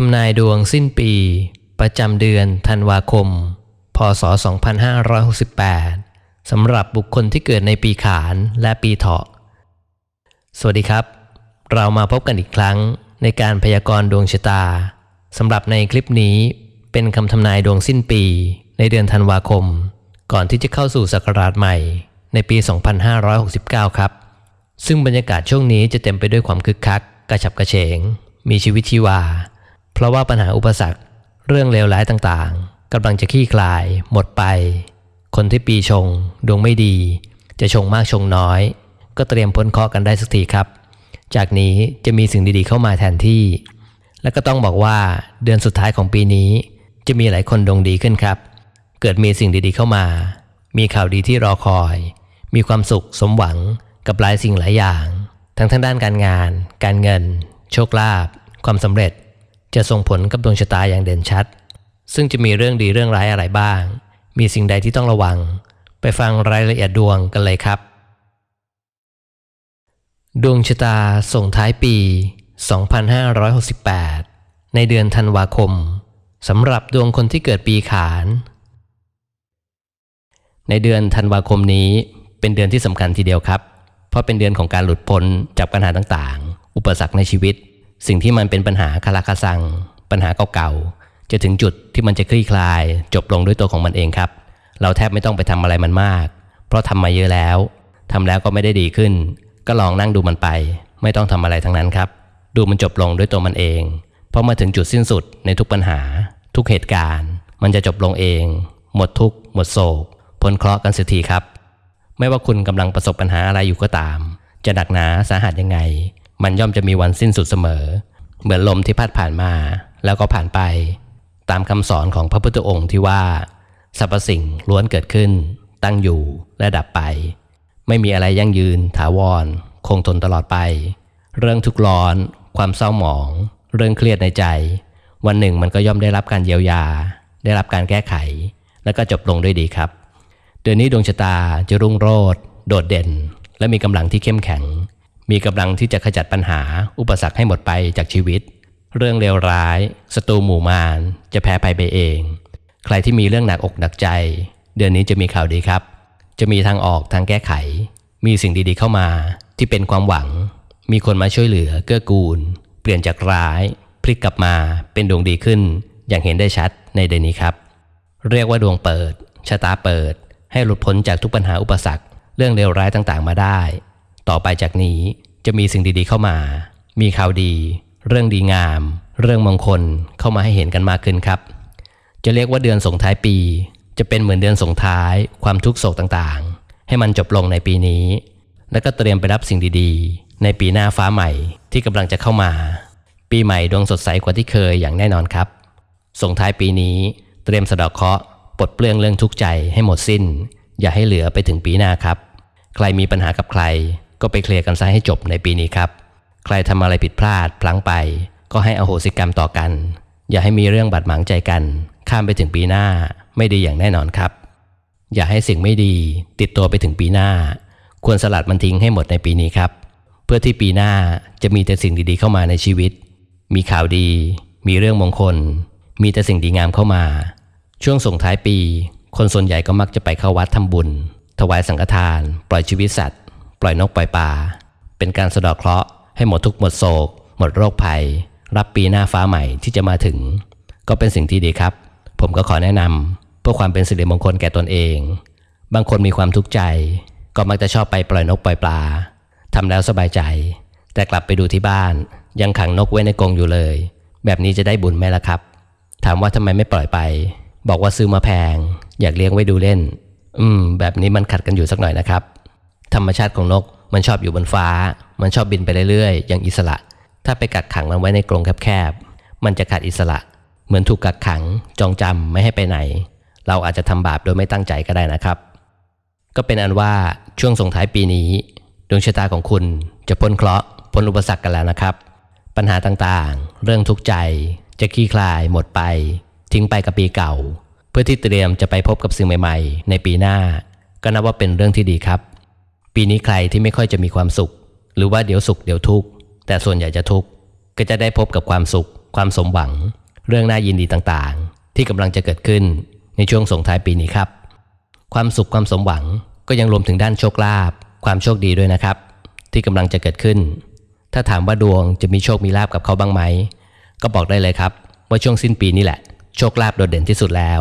ทำนายดวงสิ้นปี ประจำเดือนธันวาคม พศ 2568 สำหรับบุคคลที่เกิดในปีขานและปีเถาะ สวัสดีครับ เรามาพบกันอีกครั้งในการพยากรณ์ดวงชะตาสำหรับในคลิปนี้เป็นคำทำนายดวงสิ้นปี ในเดือนธันวาคม ก่อนที่จะเข้าสู่ศักราชใหม่ ในปี 2569 ครับ ซึ่งบรรยากาศช่วงนี้จะเต็มไปด้วยความคึกคัก กระฉับกระเฉง มีชีวิตชีวา เพราะว่าปัญหาอุปสรรค เรื่องเลวร้ายต่างๆกำลังจะคลี่คลาย หมดไป คนที่ปีชง ดวงไม่ดี จะชงมากชงน้อย ก็เตรียมพ้นเคราะห์กันได้สักทีครับ จากนี้จะมีสิ่งดีๆเข้ามาแทนที่ และก็ต้องบอกว่าเดือนสุดท้ายของปีนี้ จะมีหลายคนดวงดีขึ้นครับ เกิดมีสิ่งดีๆเข้ามา มีข่าวดีที่รอคอย มีความสุขสมหวังกับหลายสิ่งหลายอย่าง ทั้งทางด้านการงาน การเงิน โชคลาภความสำเร็จ จะส่งผลกับดวงชะตาอย่างเด่นชัด ซึ่งจะมีเรื่องดีเรื่องร้ายอะไรบ้าง มีสิ่งใดที่ต้องระวัง ไปฟังรายละเอียดดวงกันเลยครับ ดวงชะตาส่งท้ายปี 2568 ในเดือนธันวาคมสำหรับดวงคนที่เกิดปีขาน ในเดือนธันวาคมนี้เป็นเดือนที่สำคัญทีเดียวครับ เพราะเป็นเดือนของการหลุดพ้นจากปัญหาต่างๆ อุปสรรคในชีวิต สิ่งที่มันเป็นปัญหาคาราคาซัง ปัญหาเก่าๆจะถึงจุดที่มันจะคลี่คลาย จบลงด้วยตัวของมันเองครับ เราแทบไม่ต้องไปทำอะไรมันมาก เพราะทำมาเยอะแล้วทำแล้วก็ไม่ได้ดีขึ้น ก็ลองนั่งดูมันไป ไม่ต้องทำอะไรทั้งนั้นครับ ดูมันจบลงด้วยตัวมันเองเพราะมาถึงจุดสิ้นสุดในทุกปัญหา ทุกเหตุการณ์ มันจะจบลงเอง หมดทุกข์หมดโศกพ้นเคราะห์กันเสียทีครับ ไม่ว่าคุณกำลังประสบปัญหาอะไรอยู่ก็ตาม จะหนักหนาสาหัสยังไง มันย่อมจะมีวันสิ้นสุดเสมอ เหมือนลมที่พัดผ่านมาแล้วก็ผ่านไป ตามคำสอนของพระพุทธองค์ที่ว่าสรรพสิ่งล้วนเกิดขึ้น ตั้งอยู่และดับไป ไม่มีอะไรยั่งยืนถาวร คงทนตลอดไป เรื่องทุกข์ร้อน ความเศร้าหมอง เรื่องเครียดในใจ วันหนึ่งมันก็ย่อมได้รับการเยียวยา ได้รับการแก้ไข แล้วก็จบลงด้วยดีครับ เดือนนี้ดวงชะตาจะรุ่งโรจน์โดดเด่น และมีกำลังที่เข้มแข็ง มีกำลังที่จะขจัดปัญหา อุปสรรคให้หมดไปจากชีวิต เรื่องเลวร้ายศัตรูหมู่มารจะแพ้ภัยไปเอง ใครที่มีเรื่องหนักอกหนักใจ เดือนนี้จะมีข่าวดีครับ จะมีทางออกทางแก้ไข มีสิ่งดีๆเข้ามา ที่เป็นความหวัง มีคนมาช่วยเหลือเกื้อกูล เปลี่ยนจากร้าย พลิกกลับมาเป็นดวงดีขึ้น อย่างเห็นได้ชัดในเดือนนี้ครับ เรียกว่าดวงเปิดชะตาเปิด ให้หลุดพ้นจากทุกปัญหาอุปสรรค เรื่องเลวร้ายต่างๆ มาได้ ต่อไปจากนี้จะมีสิ่งดีๆเข้ามา มีข่าวดี เรื่องดีงาม เรื่องมงคลเข้ามาให้เห็นกันมากขึ้นครับ จะเรียกว่าเดือนส่งท้ายปี จะเป็นเหมือนเดือนส่งท้ายความทุกโศกต่างๆ ให้มันจบลงในปีนี้ แล้วก็เตรียมไปรับสิ่งดีๆ ในปีหน้าฟ้าใหม่ที่กำลังจะเข้ามา ปีใหม่ดวงสดใสกว่าที่เคยอย่างแน่นอนครับ ส่งท้ายปีนี้เตรียมสะเดอกเคราะห์ปลดเปลื้องเรื่องทุกข์ใจให้หมดสิ้น อย่าให้เหลือไปถึงปีหน้าครับ ใครมีปัญหากับใคร ก็ไปเคลียร์กันซะให้จบในปีนี้ครับ ใครทำอะไรผิดพลาดพลั้งไป ก็ให้อโหสิกรรมต่อกัน อย่าให้มีเรื่องบาดหมางใจกัน ข้ามไปถึงปีหน้าไม่ดีอย่างแน่นอนครับ อย่าให้สิ่งไม่ดี ติดตัวไปถึงปีหน้า ควรสลัดมันทิ้งให้หมดในปีนี้ครับ เพื่อที่ปีหน้าจะมีแต่สิ่งดีๆเข้ามาในชีวิต มีข่าวดี มีเรื่องมงคล มีแต่สิ่งดีงามเข้ามา ช่วงส่งท้ายปี คนส่วนใหญ่ก็มักจะไปเข้าวัดทำบุญ ถวายสังฆทาน ปล่อยชีวิตสัตว์ ปล่อยนกปล่อยปลาเป็นการสะดอกเคราะห์ให้หมดทุกข์หมดโศก หมดโรคภัย รับปีหน้าฟ้าใหม่ที่จะมาถึง ก็เป็นสิ่งที่ดีครับ ผมก็ขอแนะนำเพื่อความเป็นสิริมงคลแก่ตนเอง บางคนมีความทุกข์ใจ ก็มักจะชอบไปปล่อยนกปล่อยปลาทำแล้วสบายใจ แต่กลับไปดูที่บ้าน ยังขังนกไว้ในกรงอยู่เลย แบบนี้จะได้บุญไหมล่ะครับ ถามว่าทำไมไม่ปล่อยไป บอกว่าซื้อมาแพง อยากเลี้ยงไว้ดูเล่น อืม แบบนี้มันขัดกันอยู่สักหน่อยนะครับ ธรรมชาติของนก มันชอบอยู่บนฟ้า มันชอบบินไปเรื่อยๆ อย่างอิสระ ถ้าไปกักขังมันไว้ในกรงแคบๆ มันจะขาดอิสระ เหมือนถูกกักขัง จองจำไม่ให้ไปไหน เราอาจจะทำบาปโดยไม่ตั้งใจก็ได้นะครับ ก็เป็นอันว่าช่วงส่งท้ายปีนี้ ดวงชะตาของคุณจะพ้นเคราะห์พ้นอุปสรรคกันแล้วนะครับ ปัญหาต่างๆ เรื่องทุกข์ใจ จะคลี่คลายหมดไป ทิ้งไปกับปีเก่า เพื่อที่เตรียมจะไปพบกับสิ่งใหม่ ๆ ในปีหน้า ก็นับว่าเป็นเรื่องที่ดีครับ ปีนี้ใครที่ไม่ค่อยจะมีความสุข หรือว่าเดี๋ยวสุขเดี๋ยวทุกข์แต่ส่วนใหญ่จะทุกข์ก็จะได้พบกับความสุข ความสมหวัง เรื่องน่ายินดีต่างๆ ที่กำลังจะเกิดขึ้นในช่วงส่งท้ายปีนี้ครับ ความสุขความสมหวังก็ยังรวมถึงด้านโชคลาภความโชคดีด้วยนะครับ ที่กำลังจะเกิดขึ้น ถ้าถามว่าดวงจะมีโชคมีลาบกับเขาบ้างไหมก็บอกได้เลยครับ ว่าช่วงสิ้นปีนี่แหละ โชคลาภโดดเด่นที่สุดแล้ว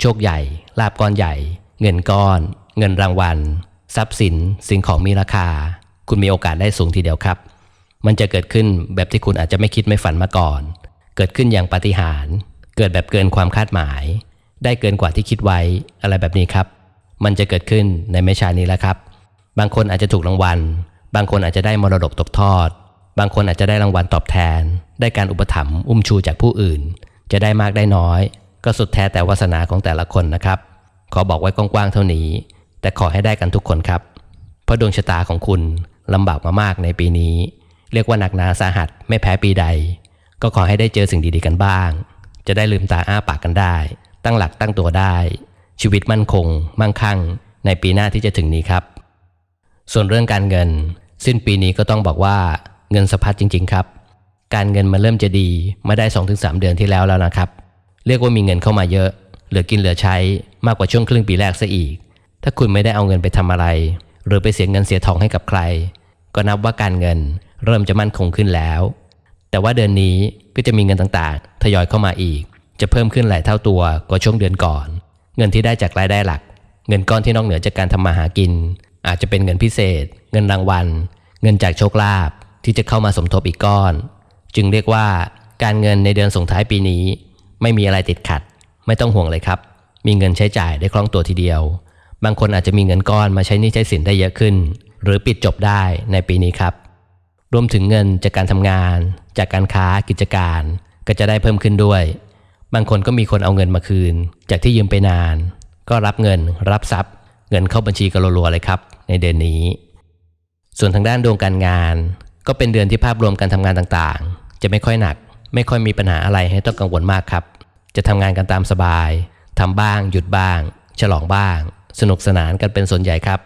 โชคใหญ่ลาบก้อนใหญ่ เงินก้อน เงินรางวัล ทรัพย์สินสิ่งของมีราคา คุณมีโอกาสได้สูงทีเดียวครับ มันจะเกิดขึ้นแบบที่คุณอาจจะไม่คิดไม่ฝันมาก่อน เกิดขึ้นอย่างปาฏิหาริย์เกิดแบบเกินความคาดหมาย ได้เกินกว่าที่คิดไว้อะไรแบบนี้ครับ มันจะเกิดขึ้นในไม่ช้านี้แล้วครับ บางคนอาจจะถูกรางวัล บางคนอาจจะได้มรดกตกทอด บางคนอาจจะได้รางวัลตอบแทน ได้การอุปถัมภ์อุ้มชูจากผู้อื่น จะได้มากได้น้อย ก็สุดแท้แต่วาสนาของแต่ละคนนะครับ ขอบอกไว้กว้างๆเท่านี้ แต่ขอให้ได้กันทุกคนครับ เพราะดวงชะตาของคุณลำบากมามากในปีนี้ เรียกว่าหนักหนาสาหัสไม่แพ้ปีใด ก็ขอให้ได้เจอสิ่งดีๆกันบ้าง จะได้ลืมตาอ้าปากกันได้ ตั้งหลักตั้งตัวได้ ชีวิตมั่นคง มั่งคั่ง ในปีหน้าที่จะถึงนี้ครับ ส่วนเรื่องการเงิน สิ้นปีนี้ก็ต้องบอกว่าเงินสะพัดจริง ๆ ครับ การเงินมันเริ่มจะดีมาได้ 2-3 เดือนที่แล้วแล้วนะครับ เรียกว่ามีเงินเข้ามาเยอะ เหลือกินเหลือใช้มากกว่าช่วงครึ่งปีแรกซะอีก ถ้าคุณไม่ได้เอาเงินไปทำอะไร หรือไปเสียเงินเสียทองให้กับใคร ก็นับว่าการเงินเริ่มจะมั่นคงขึ้นแล้ว แต่ว่าเดือนนี้ก็จะมีเงินต่างๆ ทยอยเข้ามาอีก จะเพิ่มขึ้นหลายเท่าตัวกว่าช่วงเดือนก่อน เงินที่ได้จากรายได้หลัก เงินก้อนที่นอกเหนือจากการทำมาหากิน อาจจะเป็นเงินพิเศษ เงินรางวัล เงินจากโชคลาภที่จะเข้ามาสมทบอีกก้อน จึงเรียกว่าการเงินในเดือนส่งท้ายปีนี้ ไม่มีอะไรติดขัด ไม่ต้องห่วงเลยครับ มีเงินใช้จ่ายได้คล่องตัวทีเดียว บางคนอาจจะมีเงินก้อนมาใช้นี้ใช้สินได้เยอะขึ้น หรือปิดจบได้ในปีนี้ครับ รวมถึงเงินจากการทำงาน จากการค้ากิจการ ก็จะได้เพิ่มขึ้นด้วย บางคนก็มีคนเอาเงินมาคืน จากที่ยืมไปนาน ก็รับเงิน รับทรัพย์ เงินเข้าบัญชีกันรัวๆเลยครับ ในเดือนนี้ ส่วนทางด้านดวงการงาน ก็เป็นเดือนที่ภาพรวมการทำงานต่างๆ จะไม่ค่อยหนัก ไม่ค่อยมีปัญหาอะไรให้ต้องกังวลมากครับ จะทำงานกันตามสบายทำบ้าง หยุดบ้าง ฉลองบ้าง สนุกสนานกันเป็นส่วนใหญ่ครับ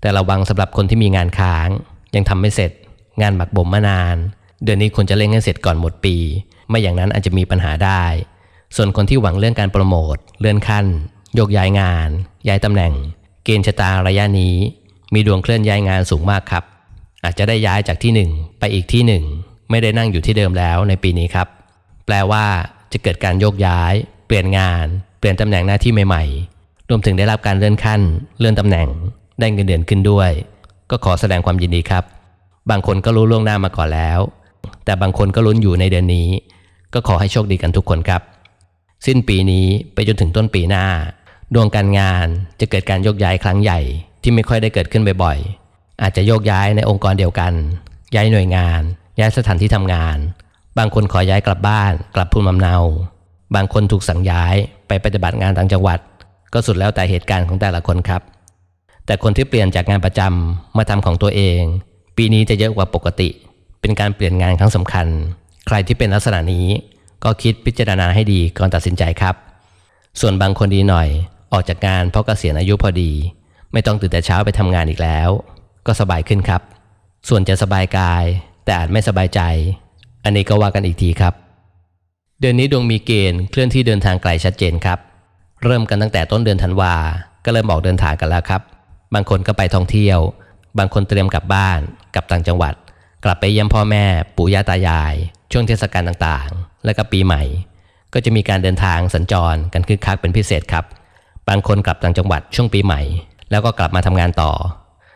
แต่ระวังสำหรับคนที่มีงานค้าง ยังทำไม่เสร็จ งานหมักบ่มมานาน เดือนนี้ควรจะเร่งให้เสร็จก่อนหมดปี ไม่อย่างนั้นอาจจะมีปัญหาได้ ส่วนคนที่หวังเรื่องการโปรโมทเลื่อนขั้น โยกย้ายงาน ย้ายตำแหน่ง เกณฑ์ชะตาระยะนี้ มีดวงเคลื่อนย้ายงานสูงมากครับ อาจจะได้ย้ายจากที่หนึ่งไปอีกที่หนึ่งไม่ได้นั่งอยู่ที่เดิมแล้วในปีนี้ครับ แปลว่าจะเกิดการโยกย้าย เปลี่ยนงาน เปลี่ยนตำแหน่งหน้าที่ใหม่ๆ รวมถึงได้รับการเลื่อนขั้น เลื่อนตำแหน่ง ได้เงินเดือนขึ้นด้วย ก็ขอแสดงความยินดีครับ บางคนก็รู้ล่วงหน้ามาก่อนแล้ว แต่บางคนก็ลุ้นอยู่ในเดือนนี้ ก็ขอให้โชคดีกันทุกคนครับ สิ้นปีนี้ไปจนถึงต้นปีหน้า ดวงการงานจะเกิดการโยกย้ายครั้งใหญ่ที่ไม่ค่อยได้เกิดขึ้นบ่อยๆ อาจจะโยกย้ายในองค์กรเดียวกัน ย้ายหน่วยงาน ย้ายสถานที่ทำงาน บางคนขอย้ายกลับบ้าน กลับภูมิลำเนา บางคนถูกสั่งย้ายไปปฏิบัติงานต่างจังหวัด ก็สุดแล้วแต่เหตุการณ์ของแต่ละคนครับ แต่คนที่เปลี่ยนจากงานประจำมาทำของตัวเอง ปีนี้จะเยอะกว่าปกติ เป็นการเปลี่ยนงานครั้งสำคัญ ใครที่เป็นลักษณะนี้ ก็คิดพิจารณาให้ดีก่อนตัดสินใจครับ ส่วนบางคนดีหน่อย ออกจากงานเพราะเกษียณอายุพอดี ไม่ต้องตื่นแต่เช้าไปทำงานอีกแล้ว ก็สบายขึ้นครับ ส่วนจะสบายกาย แต่อาจไม่สบายใจ อันนี้ก็ว่ากันอีกทีครับ เดือนนี้ดวงมีเกณฑ์เคลื่อนที่เดินทางไกลชัดเจนครับ เริ่มกันตั้งแต่ต้นเดือนธันวา ก็เริ่มออกเดินทางกันแล้วครับ บางคนก็ไปท่องเที่ยว บางคนเตรียมกลับบ้านกลับต่างจังหวัด กลับไปเยี่ยมพ่อแม่ ปู่ย่าตายาย ช่วงเทศกาลต่างๆ และก็ปีใหม่ ก็จะมีการเดินทางสัญจรกันคึกคักเป็นพิเศษครับ บางคนกลับต่างจังหวัดช่วงปีใหม่ แล้วก็กลับมาทำงานต่อ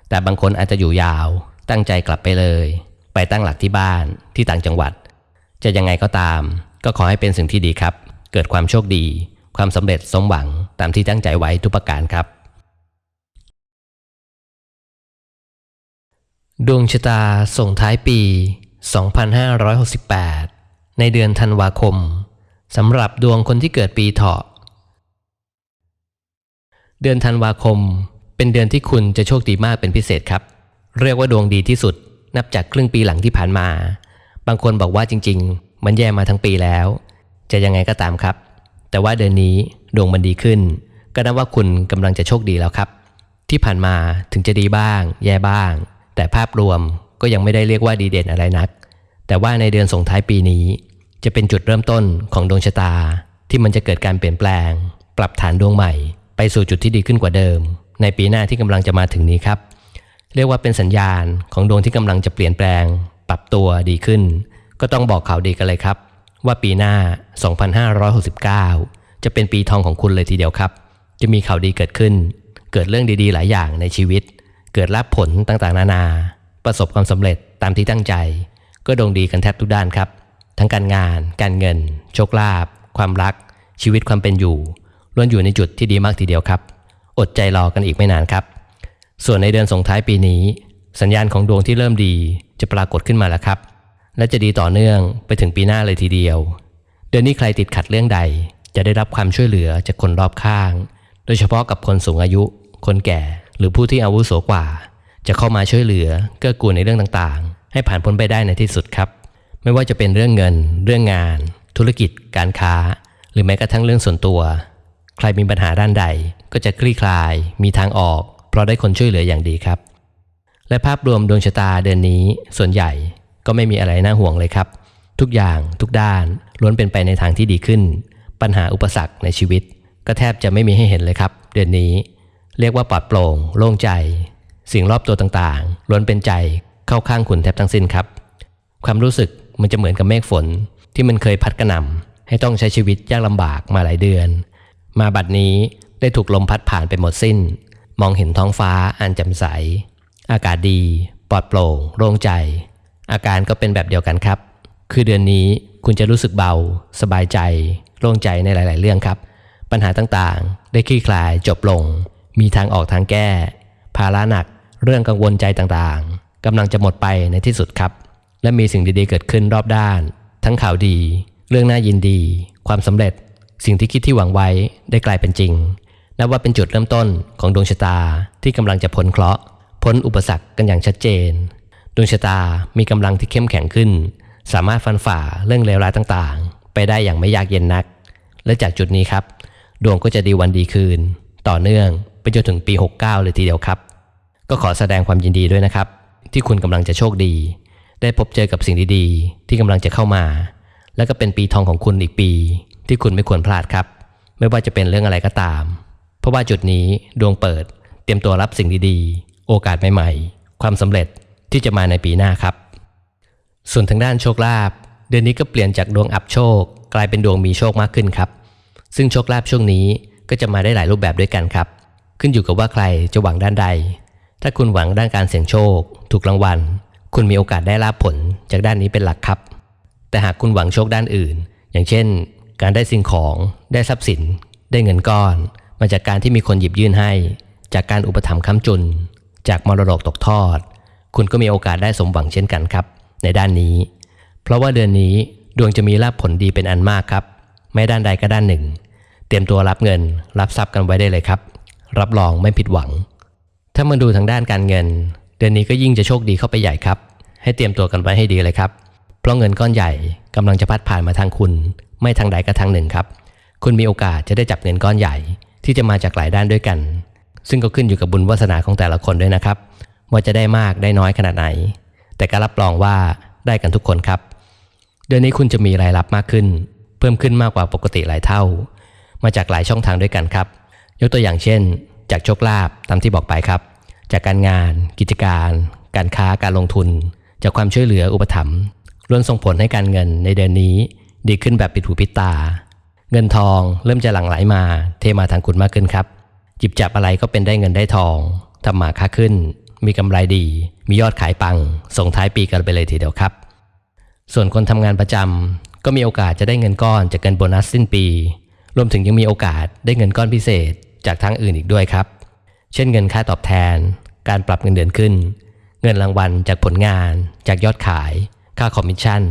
แต่บางคนอาจจะอยู่ยาว ตั้งใจกลับไปเลย ไปตั้งหลักที่บ้านที่ต่างจังหวัด จะยังไงก็ตาม ก็ขอให้เป็นสิ่งที่ดีครับ เกิดความโชคดี ความสำเร็จสมหวังตามที่ตั้งใจไว้ทุกประการครับ ดวงชะตาส่งท้ายปี 2568 ในเดือนธันวาคมสำหรับดวงคนที่เกิดปีเถาะ เดือนธันวาคมเป็นเดือนที่คุณจะโชคดีมากเป็นพิเศษครับ เรียกว่าดวงดีที่สุด นับจากครึ่งปีหลังที่ผ่านมา บางคนบอกว่าจริง ๆ มันแย่มาทั้งปีแล้ว จะยังไงก็ตามครับ แต่ว่าเดือนนี้ดวงมันดีขึ้น ก็นับว่าคุณกำลังจะโชคดีแล้วครับ ที่ผ่านมาถึงจะดีบ้าง แย่บ้าง แต่ภาพรวมก็ยังไม่ได้เรียกว่าดีเด่นอะไรนัก แต่ว่าในเดือนส่งท้ายปีนี้ จะเป็นจุดเริ่มต้นของดวงชะตา ที่มันจะเกิดการเปลี่ยนแปลง ปรับฐานดวงใหม่ ไปสู่จุดที่ดีขึ้นกว่าเดิม ในปีหน้าที่กำลังจะมาถึงนี้ครับ เรียกว่าเป็นสัญญาณของดวงที่กำลังจะเปลี่ยนแปลง ปรับตัวดีขึ้น ก็ต้องบอกข่าวดีกันเลยครับ ว่าปีหน้า 2569 จะเป็นปีทองของคุณเลยทีเดียวครับ จะมีข่าวดีเกิดขึ้น เกิดเรื่องดีๆ หลายอย่างในชีวิต เกิดรับผลต่างๆ นานา ประสบความสำเร็จตามที่ตั้งใจ ก็ดวงดีกันแทบทุกด้านครับ ทั้งการงาน การเงิน โชคลาภ ความรัก ชีวิตความเป็นอยู่ ล้วนอยู่ในจุดที่ดีมากทีเดียวครับ อดใจรอกันอีกไม่นานครับ ส่วนในเดือนส่งท้ายปีนี้ สัญญาณของดวงที่เริ่มดีจะปรากฏขึ้นมาแล้วครับ และจะดีต่อเนื่องไปถึงปีหน้าเลยทีเดียว เดือนนี้ใครติดขัดเรื่องใด จะได้รับความช่วยเหลือจากคนรอบข้าง โดยเฉพาะกับคนสูงอายุ คนแก่ หรือผู้ที่อาวุโสกว่า จะเข้ามาช่วยเหลือเกื้อกูลในเรื่องต่างๆ ให้ผ่านพ้นไปได้ในที่สุดครับ ไม่ว่าจะเป็นเรื่องเงิน เรื่องงาน ธุรกิจ การค้า หรือแม้กระทั่งเรื่องส่วนตัว ใครมีปัญหาด้านใด ก็จะคลี่คลาย มีทางออก เพราะได้คนช่วยเหลืออย่างดีครับ และภาพรวมดวงชะตาเดือนนี้ส่วนใหญ่ ก็ไม่มีอะไรน่าห่วงเลยครับ ทุกอย่างทุกด้านล้วนเป็นไปในทางที่ดีขึ้น ปัญหาอุปสรรคในชีวิต ก็แทบจะไม่มีให้เห็นเลยครับ เดือนนี้ เรียกว่าปลอดโปร่ง โล่งใจ สิ่งรอบตัวต่างๆล้วนเป็นใจเข้าข้างคุณแทบทั้งสิ้นครับ ความรู้สึกมันจะเหมือนกับเมฆฝนที่มันเคยพัดกระหน่ำให้ต้องใช้ชีวิตยากลำบากมาหลายเดือน มาบัดนี้ได้ถูกลมพัดผ่านไปหมดสิ้น มองเห็นท้องฟ้าอันแจ่มใส อากาศดี ปลอดโปร่ง โล่งใจ อาการก็เป็นแบบเดียวกันครับ คือเดือนนี้คุณจะรู้สึกเบา สบายใจ โล่งใจในหลาย ๆ เรื่องครับ ปัญหาต่างๆ ได้คลี่คลายจบลง มีทางออกทางแก้ ภาระหนัก เรื่องกังวลใจต่างๆกำลังจะหมดไปในที่สุดครับ และมีสิ่งดี ๆ เกิดขึ้นรอบด้าน ทั้งข่าวดี เรื่องน่ายินดี ความสำเร็จ สิ่งที่คิดที่หวังไว้ได้กลายเป็นจริงนับว่าเป็นจุดเริ่มต้นของดวงชะตาที่กำลังจะพ้นเคราะห์พ้นอุปสรรคกันอย่างชัดเจน ดวงชะตามีกำลังที่เข้มแข็งขึ้น สามารถฟันฝ่าเรื่องเลวร้ายต่างๆ ไปได้อย่างไม่ยากเย็นนัก และจากจุดนี้ครับ ดวงก็จะดีวันดีคืน ต่อเนื่องไปจนถึงปี 69 เลยทีเดียวครับ ก็ขอแสดงความยินดีด้วยนะครับ ที่คุณกำลังจะโชคดี ได้พบเจอกับสิ่งดีๆ ที่กำลังจะเข้ามา และก็เป็นปีทองของคุณอีกปี ที่คุณไม่ควรพลาดครับ ไม่ว่าจะเป็นเรื่องอะไรก็ตาม เพราะว่าจุดนี้ดวงเปิด เตรียมตัวรับสิ่งดีๆ โอกาสใหม่ๆ ความสำเร็จ ที่จะมาในปีหน้าครับ ส่วนทางด้านโชคลาภเดือนนี้ก็เปลี่ยนจากดวงอับโชค กลายเป็นดวงมีโชคมากขึ้นครับ ซึ่งโชคลาภช่วงนี้ก็จะมาได้หลายรูปแบบด้วยกันครับ ขึ้นอยู่กับว่าใครจะหวังด้านใด ถ้าคุณหวังด้านการเสี่ยงโชค ถูกรางวัล คุณมีโอกาสได้ลาภผลจากด้านนี้เป็นหลักครับ แต่หากคุณหวังโชคด้านอื่น อย่างเช่น การได้สิ่งของ ได้ทรัพย์สิน ได้เงินก้อน มาจากการที่มีคนหยิบยื่นให้ จากการอุปถัมภ์ค้ำจุน จากมรดกตกทอด คุณก็มีโอกาสได้สมหวังเช่นกันครับ ในด้านนี้ เพราะว่าเดือนนี้ดวงจะมีลาภผลดีเป็นอันมากครับ ไม่ด้านใดก็ด้านหนึ่ง เตรียมตัวรับเงิน รับทรัพย์กันไว้ได้เลยครับ รับรองไม่ผิดหวัง ถ้ามาดูทางด้านการเงิน เดือนนี้ก็ยิ่งจะโชคดีเข้าไปใหญ่ครับ ให้เตรียมตัวกันไว้ให้ดีเลยครับ เพราะเงินก้อนใหญ่กำลังจะพัดผ่านมาทางคุณ ไม่ทางใดก็ทางหนึ่งครับ คุณมีโอกาสจะได้จับเงินก้อนใหญ่ ที่จะมาจากหลายด้านด้วยกัน ซึ่งก็ขึ้นอยู่กับบุญวาสนาของแต่ละคนด้วยนะครับ ว่าจะได้มากได้น้อยขนาดไหน แต่ก็รับรองว่าได้กันทุกคนครับ เดือนนี้คุณจะมีรายรับมากขึ้น เพิ่มขึ้นมากกว่าปกติหลายเท่า มาจากหลายช่องทางด้วยกันครับ ยกตัวอย่างเช่น จากโชคลาภตามที่บอกไปครับ จากการงาน กิจการ การค้าการลงทุน จากความช่วยเหลืออุปถัมภ์ล้วนส่งผลให้การเงินในเดือนนี้ ดีขึ้นแบบปิดหูปิดตา เงินทองเริ่มจะหลั่งไหลมา เทมาทางคุณมากขึ้นครับจิบจับอะไรก็เป็นได้เงินได้ทองทำมาค้าขึ้น มีกำไรดี มียอดขายปัง ส่งท้ายปีกันไปเลยทีเดียวครับ ส่วนคนทำงานประจำก็มีโอกาสจะได้เงินก้อนจากเงินโบนัสสิ้นปี รวมถึงยังมีโอกาสได้เงินก้อนพิเศษจากทางอื่นอีกด้วยครับ เช่นเงินค่าตอบแทน การปรับเงินเดือนขึ้น เงินรางวัลจากผลงาน จากยอดขาย ค่าคอมมิชชั่น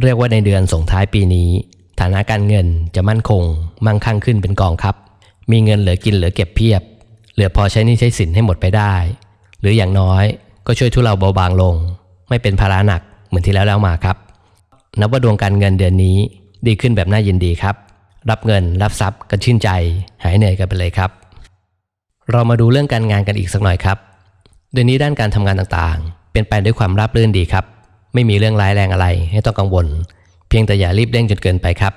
เรียกว่าในเดือนส่งท้ายปีนี้ ฐานะการเงินจะมั่นคง มั่งคั่งขึ้นเป็นกองครับ มีเงินเหลือกินเหลือเก็บเพียบ เหลือพอใช้นี้ใช้สินให้หมดไปได้ หรืออย่างน้อยก็ช่วยทุเลาเบาบางลง ไม่เป็นภาระหนักเหมือนที่แล้วแล้วมาครับ นับว่าดวงการเงินเดือนนี้ดีขึ้นแบบน่ายินดีครับ รับเงินรับทรัพย์กันชื่นใจ หายเหนื่อยกันไปเลยครับ เรามาดูเรื่องการงานกันอีกสักหน่อยครับ เดือนนี้ด้านการทำงานต่างๆ เป็นไปด้วยความราบรื่นดีครับ ไม่มีเรื่องร้ายแรงอะไรให้ต้องกังวล เพียงแต่อย่ารีบเร่งจนเกินไปครับ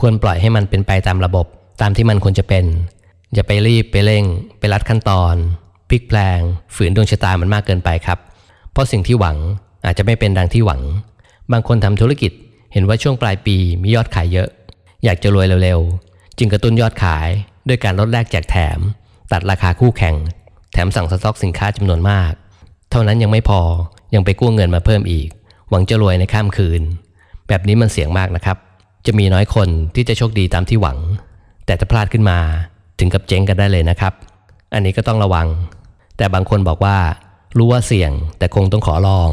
ควรปล่อยให้มันเป็นไปตามระบบ ตามที่มันควรจะเป็นอย่าไปรีบไปเร่ง ไปรัดขั้นตอน พลิกแปลง ฝืนดวงชะตามันมากเกินไปครับ เพราะสิ่งที่หวังอาจจะไม่เป็นดังที่หวัง บางคนทำธุรกิจเห็นว่าช่วงปลายปีมียอดขายเยอะ อยากจะรวยเร็วๆ จึงกระตุ้นยอดขายด้วยการลดแลกแจกแถม ตัดราคาคู่แข่ง แถมสั่งสต็อกสินค้าจำนวนมาก เท่านั้นยังไม่พอยังไปกู้เงินมาเพิ่มอีก หวังจะรวยในข้ามคืน แบบนี้มันเสี่ยงมากนะครับ จะมีน้อยคนที่จะโชคดีตามที่หวัง แต่ถ้าพลาดขึ้นมาถึงกับเจ๊งกันได้เลยนะครับ อันนี้ก็ต้องระวัง แต่บางคนบอกว่า รู้ว่าเสี่ยง แต่คงต้องขอลอง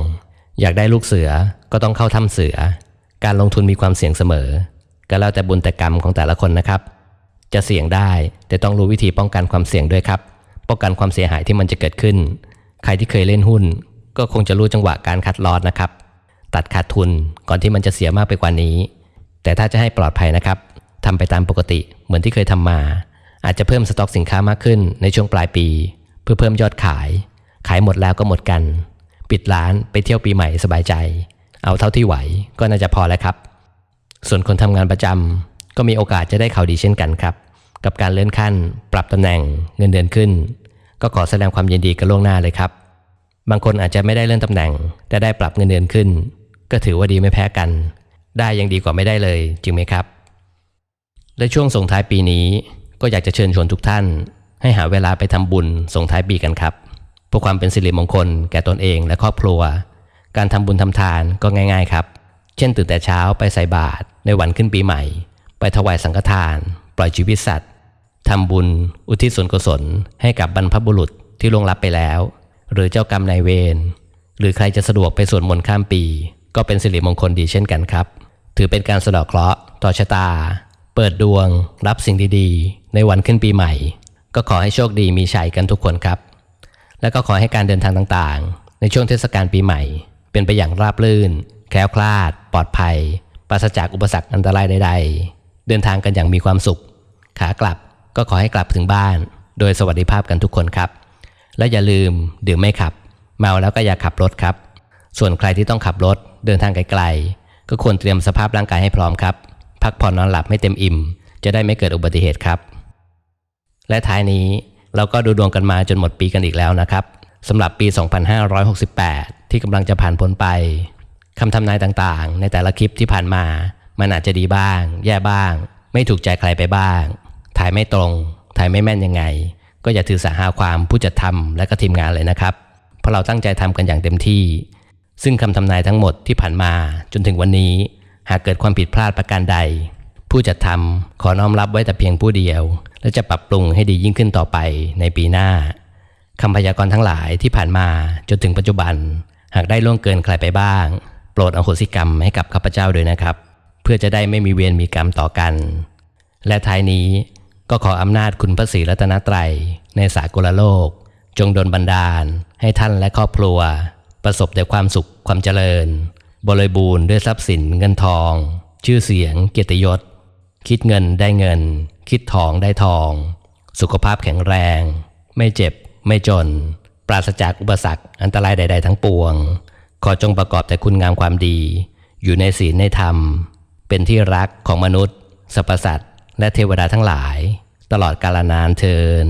อยากได้ลูกเสือก็ต้องเข้าถ้ำเสือ การลงทุนมีความเสี่ยงเสมอ ก็แล้วแต่บุญแต่กรรมของแต่ละคนนะครับ จะเสี่ยงได้แต่ต้องรู้วิธีป้องกันความเสี่ยงด้วยครับ ป้องกันความเสียหายที่มันจะเกิดขึ้น ใครที่เคยเล่นหุ้น ก็คงจะรู้จังหวะการคัดลอตนะครับ ตัดขาดทุนก่อนที่มันจะเสียมากไปกว่านี้ แต่ถ้าจะให้ปลอดภัยนะครับทำไปตามปกติเหมือนที่เคยทำมา อาจจะเพิ่มสต็อกสินค้ามากขึ้นในช่วงปลายปี พื่อเพิ่มยอดขาย ขายหมดแล้วก็หมดกัน ปิดร้านไปเที่ยวปีใหม่สบายใจ เอาเท่าที่ไหวก็น่าจะพอแล้วครับ ส่วนคนทำงานประจำก็มีโอกาสจะได้ข่าวดีเช่นกันครับ กับการเลื่อนขั้น ปรับตำแหน่งเงินเดือนขึ้น ก็ขอแสดงความยินดีกันล่วงหน้าเลยครับ บางคนอาจจะไม่ได้เลื่อนตำแหน่ง แต่ได้ปรับเงินเดือนขึ้น ก็ถือว่าดีไม่แพ้กัน ได้ยังดีกว่าไม่ได้เลยจริงไหมครับ และช่วงส่งท้ายปีนี้ก็อยากจะเชิญชวนทุกท่าน ให้หาเวลาไปทำบุญส่งท้ายปีกันครับเพื่อความเป็นสิริมงคลแก่ตนเองและครอบครัว การทำบุญทำทานก็ง่าย ๆ ครับ เช่นตื่นแต่เช้าไปใส่บาตรในวันขึ้นปีใหม่ ไปถวายสังฆทาน ปล่อยชีวิตสัตว์ทำบุญ อุทิศส่วนกุศล ให้กับบรรพบุรุษที่ล่วงลับไปแล้ว หรือเจ้ากรรมนายเวรหรือใครจะสะดวกไปสวดมนต์ข้ามปี ก็เป็นสิริมงคลดีเช่นกันครับ ถือเป็นการสะดาะเคราะห์ต่อชะตา เปิดดวง รับสิ่งดีๆ ในวันขึ้นปีใหม่ ก็ขอให้โชคดีมีชัยกันทุกคนครับ และก็ขอให้การเดินทางต่างๆ ในช่วงเทศกาลปีใหม่ เป็นไปอย่างราบรื่น แคล้วคลาด ปลอดภัย ปราศจากอุปสรรคอันตรายใด ๆ เดินทางกันอย่างมีความสุข ขากลับก็ขอให้กลับถึงบ้าน โดยสวัสดิภาพกันทุกคนครับ และอย่าลืมดื่มไม่ขับ เมาแล้วก็อย่าขับรถครับ ส่วนใครที่ต้องขับรถเดินทางไกลๆก็ควรเตรียมสภาพร่างกายให้พร้อมครับ พักผ่อนนอนหลับไม่เต็มอิ่ม จะได้ไม่เกิดอุบัติเหตุครับ และท้ายนี้เราก็ดูดวงกันมาจนหมดปีกันอีกแล้วนะครับสำหรับปี 2568 ที่กำลังจะผ่านพ้นไปคำทำนายต่างๆ ในแต่ละคลิปที่ผ่านมา มันอาจจะดีบ้าง แย่บ้าง ไม่ถูกใจใครไปบ้าง ถ่ายไม่ตรง ถ่ายไม่แม่นยังไง ก็อย่าถือสาหาความผู้จัดทำและก็ทีมงานเลยนะครับ เพราะเราตั้งใจทำกันอย่างเต็มที่ ซึ่งคำทำนายทั้งหมดที่ผ่านมาจนถึงวันนี้ หากเกิดความผิดพลาดประการใด ผู้จัดทำขอน้อมรับไว้แต่เพียงผู้เดียว และจะปรับปรุงให้ดียิ่งขึ้นต่อไปในปีหน้าคำพยากรณ์ทั้งหลายที่ผ่านมาจนถึงปัจจุบัน หากได้ล่วงเกินใครไปบ้าง โปรดอโหสิกรรมให้กับข้าพเจ้าด้วยนะครับ เพื่อจะได้ไม่มีเวรมีกรรมต่อกัน และท้ายนี้ก็ขออำนาจคุณพระศรีรัตนตรัยในสากลโลก จงดลบันดาล ให้ท่านและครอบครัว ประสบแต่ความสุขความเจริญ บริบูรณ์ด้วยทรัพย์สินเงินทอง ชื่อเสียงเกียรติยศ คิดเงินได้เงิน คิดทองได้ทอง สุขภาพแข็งแรง ไม่เจ็บ ไม่จน ปราศจากอุปสรรคอันตรายใด ๆ ทั้งปวง ขอจงประกอบแต่คุณงามความดี อยู่ในศีลในธรรม เป็นที่รักของมนุษย์สรรพสัตว์และเทวดาทั้งหลาย ตลอดกาลนานเทิน